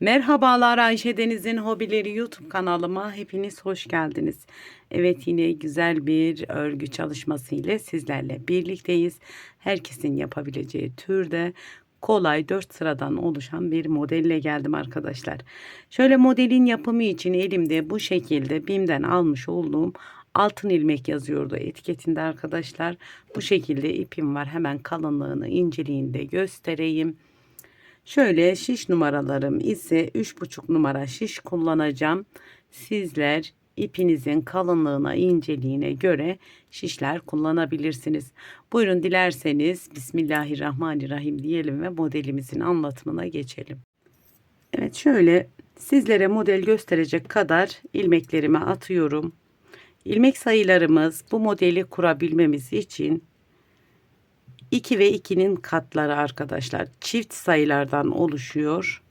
Merhabalar Ayşe Deniz'in Hobileri YouTube kanalıma hepiniz hoş geldiniz. Evet yine güzel bir örgü çalışması ile sizlerle birlikteyiz. Herkesin yapabileceği türde kolay 4 sıradan oluşan bir modelle geldim arkadaşlar. Şöyle modelin yapımı için elimde bu şekilde BİM'den almış olduğum altın ilmek yazıyordu etiketinde arkadaşlar. Bu şekilde ipim var. Hemen kalınlığını inceliğini de göstereyim. Şöyle şiş numaralarım ise 3,5 numara şiş kullanacağım. Sizler ipinizin kalınlığına, inceliğine göre şişler kullanabilirsiniz. Buyurun dilerseniz Bismillahirrahmanirrahim diyelim ve modelimizin anlatımına geçelim. Evet şöyle sizlere model gösterecek kadar ilmeklerimi atıyorum. İlmek sayılarımız bu modeli kurabilmemiz için 2 ve 2'nin katları arkadaşlar çift sayılardan oluşuyor.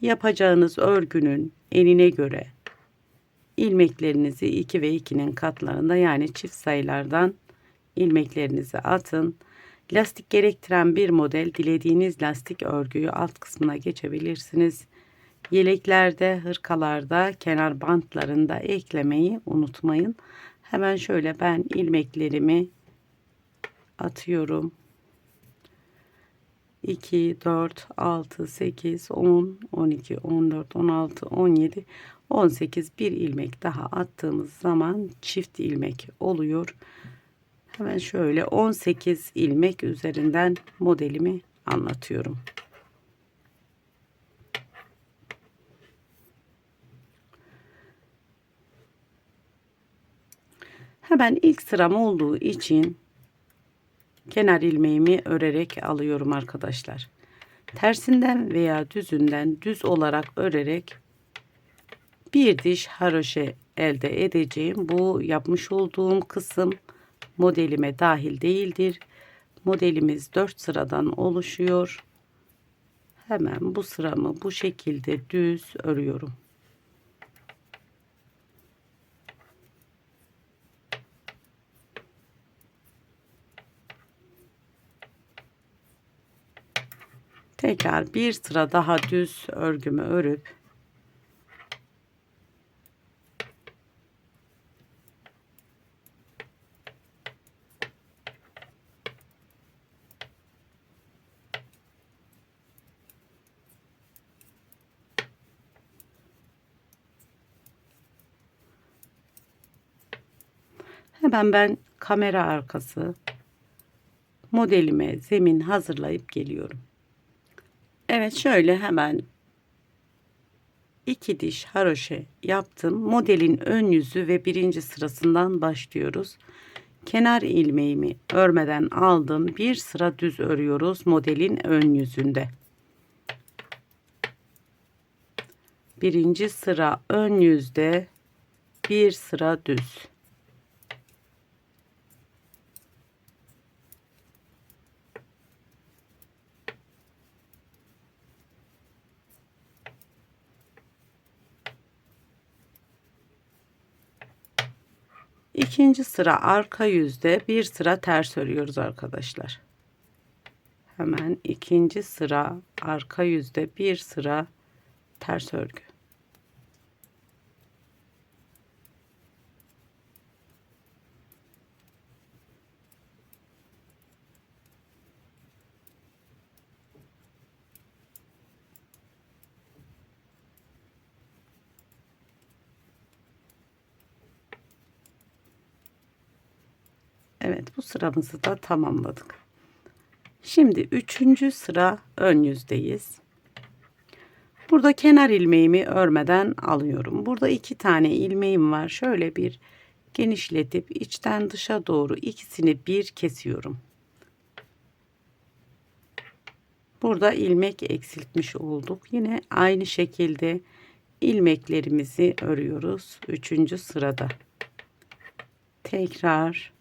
Yapacağınız örgünün enine göre ilmeklerinizi 2 ve 2'nin katlarında yani çift sayılardan ilmeklerinizi atın. Lastik gerektiren bir model dilediğiniz lastik örgüyü alt kısmına geçebilirsiniz. Yeleklerde, hırkalarda, kenar bantlarında eklemeyi unutmayın. Hemen şöyle ben ilmeklerimi atıyorum. 2, 4, 6, 8, 10, 12, 14, 16, 17, 18 bir ilmek daha attığımız zaman çift ilmek oluyor. Hemen şöyle 18 ilmek üzerinden modelimi anlatıyorum. Hemen ilk sıram olduğu için kenar ilmeğimi örerek alıyorum arkadaşlar. Tersinden veya düzünden düz olarak örerek bir diş haroşe elde edeceğim. Bu yapmış olduğum kısım modelime dahil değildir. Modelimiz 4 sıradan oluşuyor. Hemen bu sıramı bu şekilde düz örüyorum. Tekrar bir sıra daha düz örgümü örüp Hemen ben kamera arkası modelime zemin hazırlayıp geliyorum. Evet şöyle hemen iki diş haroşe yaptım. Modelin ön yüzü ve birinci sırasından başlıyoruz. Kenar ilmeğimi örmeden aldım. Bir sıra düz örüyoruz modelin ön yüzünde. Birinci sıra ön yüzde bir sıra düz. İkinci sıra arka yüzde bir sıra ters örüyoruz arkadaşlar. Hemen ikinci sıra arka yüzde bir sıra ters örgü. Evet bu sıramızı da tamamladık. Şimdi üçüncü sıra ön yüzdeyiz. Burada kenar ilmeğimi örmeden alıyorum. Burada iki tane ilmeğim var. Şöyle bir genişletip içten dışa doğru ikisini bir kesiyorum. Burada ilmek eksiltmiş olduk. Yine aynı şekilde ilmeklerimizi örüyoruz. Üçüncü sırada. Tekrar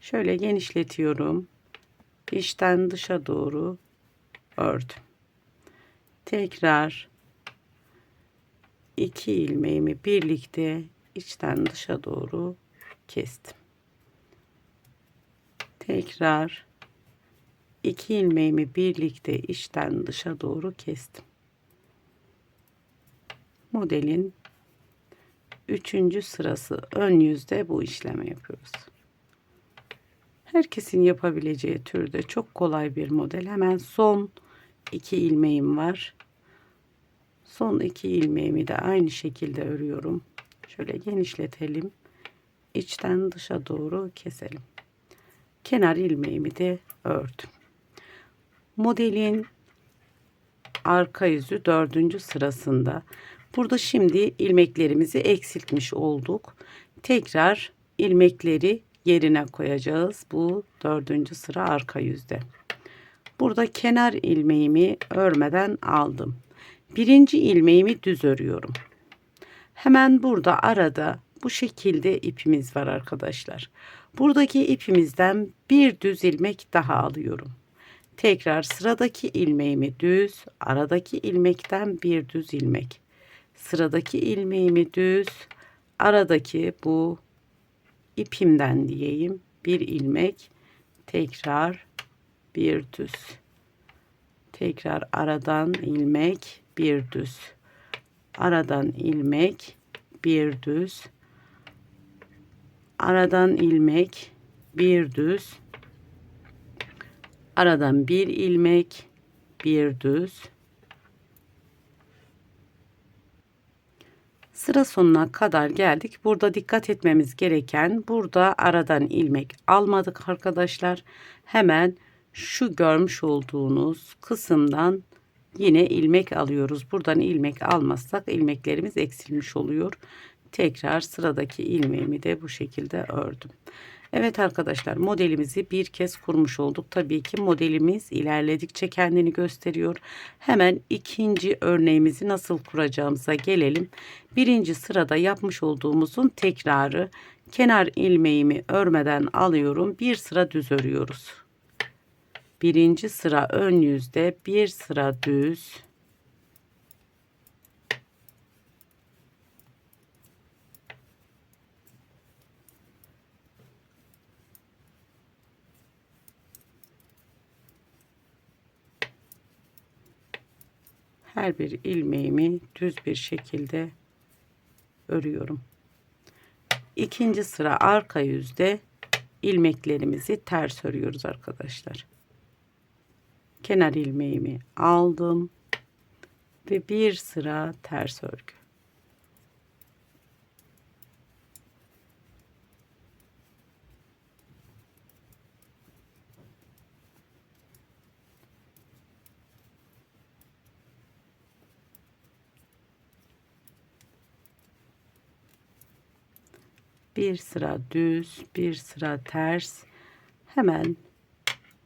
Şöyle genişletiyorum. İçten dışa doğru ördüm. Tekrar iki ilmeğimi birlikte içten dışa doğru kestim. Tekrar iki ilmeğimi birlikte içten dışa doğru kestim. modelin üçüncü sırası ön yüzde bu işlemi yapıyoruz. Herkesin yapabileceği türde çok kolay bir model. Hemen son iki ilmeğim var. Son iki ilmeğimi de aynı şekilde örüyorum. Şöyle genişletelim. İçten dışa doğru keselim. Kenar ilmeğimi de ördüm. Modelin arka yüzü dördüncü sırasında. Burada şimdi ilmeklerimizi eksiltmiş olduk. Tekrar ilmekleri yerine koyacağız. Bu dördüncü sıra arka yüzde. Burada kenar ilmeğimi örmeden aldım. Birinci ilmeğimi düz örüyorum. Hemen burada arada bu şekilde ipimiz var arkadaşlar. Buradaki ipimizden bir düz ilmek daha alıyorum. Tekrar sıradaki ilmeğimi düz, aradaki ilmekten bir düz ilmek. Sıradaki ilmeğimi düz, aradaki bu ipimden diyeyim bir ilmek, tekrar bir düz. Tekrar aradan ilmek, bir düz. Aradan ilmek, bir düz. Aradan ilmek, bir düz. Aradan bir ilmek, bir düz. Sıra sonuna kadar geldik. Burada dikkat etmemiz gereken burada aradan ilmek almadık arkadaşlar. Hemen şu görmüş olduğunuz kısımdan yine ilmek alıyoruz. Buradan ilmek almazsak ilmeklerimiz eksilmiş oluyor. Tekrar sıradaki ilmeğimi de bu şekilde ördüm. Evet arkadaşlar modelimizi bir kez kurmuş olduk. Tabii ki modelimiz ilerledikçe kendini gösteriyor. Hemen ikinci örneğimizi nasıl kuracağımıza gelelim. Birinci sırada yapmış olduğumuzun tekrarı. Kenar ilmeğimi örmeden alıyorum. Bir sıra düz örüyoruz. Birinci sıra ön yüzde bir sıra düz. Her bir ilmeğimi düz bir şekilde örüyorum. İkinci sıra arka yüzde ilmeklerimizi ters örüyoruz arkadaşlar. Kenar ilmeğimi aldım ve bir sıra ters örgü. Bir sıra düz bir sıra ters. Hemen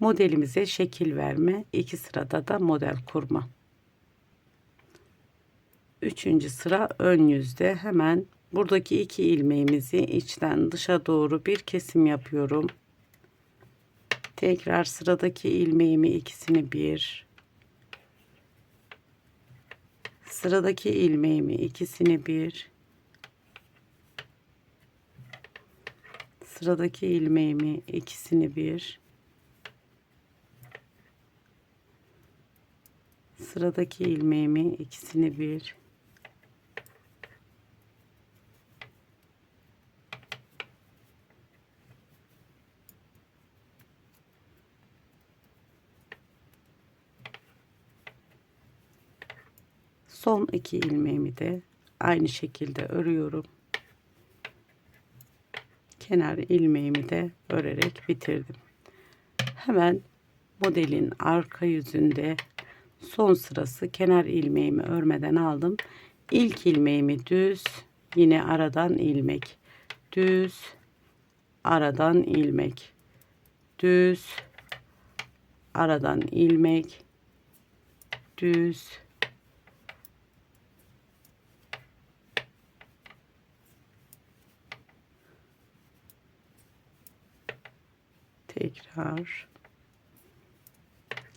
modelimize şekil verme iki sırada da model kurma. Üçüncü sıra ön yüzde. Hemen buradaki iki ilmeğimizi içten dışa doğru bir kesim yapıyorum. Tekrar sıradaki ilmeğimi ikisini bir. Sıradaki ilmeğimi ikisini bir sıradaki ilmeğimi ikisini bir. Sıradaki ilmeğimi ikisini bir. Son iki ilmeğimi de aynı şekilde örüyorum kenar ilmeğimi de örerek bitirdim. Hemen modelin arka yüzünde son sırası kenar ilmeğimi örmeden aldım. İlk ilmeğimi düz yine aradan ilmek düz aradan ilmek düz aradan ilmek düz tekrar.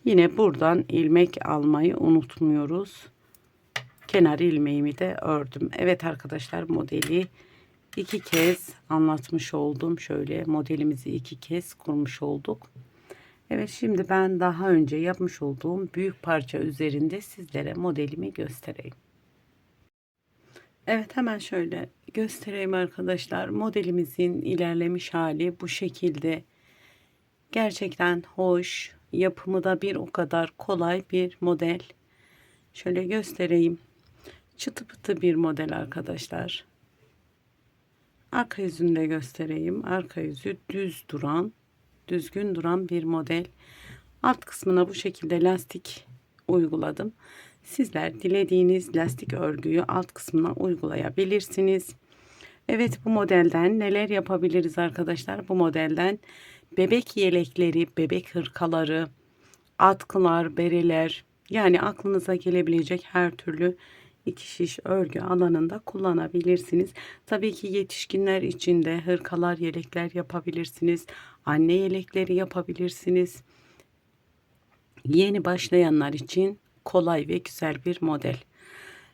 Yine buradan ilmek almayı unutmuyoruz. Kenar ilmeğimi de ördüm. Evet arkadaşlar modeli iki kez anlatmış oldum. Şöyle modelimizi iki kez kurmuş olduk. Evet şimdi ben daha önce yapmış olduğum büyük parça üzerinde sizlere modelimi göstereyim. Evet hemen şöyle göstereyim arkadaşlar. Modelimizin ilerlemiş hali bu şekilde. Gerçekten hoş. Yapımı da bir o kadar kolay bir model. Şöyle göstereyim. Çıtı pıtı bir model arkadaşlar. Arka yüzünü de göstereyim. Arka yüzü düz duran, düzgün duran bir model. Alt kısmına bu şekilde lastik uyguladım. Sizler dilediğiniz lastik örgüyü alt kısmına uygulayabilirsiniz. Evet bu modelden neler yapabiliriz arkadaşlar? Bu modelden bebek yelekleri, bebek hırkaları, atkılar, bereler yani aklınıza gelebilecek her türlü iki şiş örgü alanında kullanabilirsiniz. Tabii ki yetişkinler için de hırkalar, yelekler yapabilirsiniz. Anne yelekleri yapabilirsiniz. Yeni başlayanlar için kolay ve güzel bir model.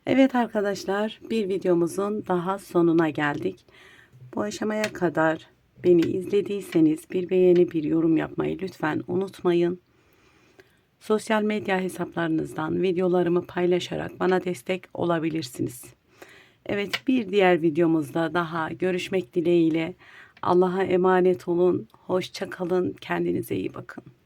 Evet arkadaşlar bir videomuzun daha sonuna geldik. Bu aşamaya kadar beni izlediyseniz bir beğeni bir yorum yapmayı lütfen unutmayın. Sosyal medya hesaplarınızdan videolarımı paylaşarak bana destek olabilirsiniz. Evet bir diğer videomuzda daha görüşmek dileğiyle. Allah'a emanet olun. Hoşça kalın. Kendinize iyi bakın.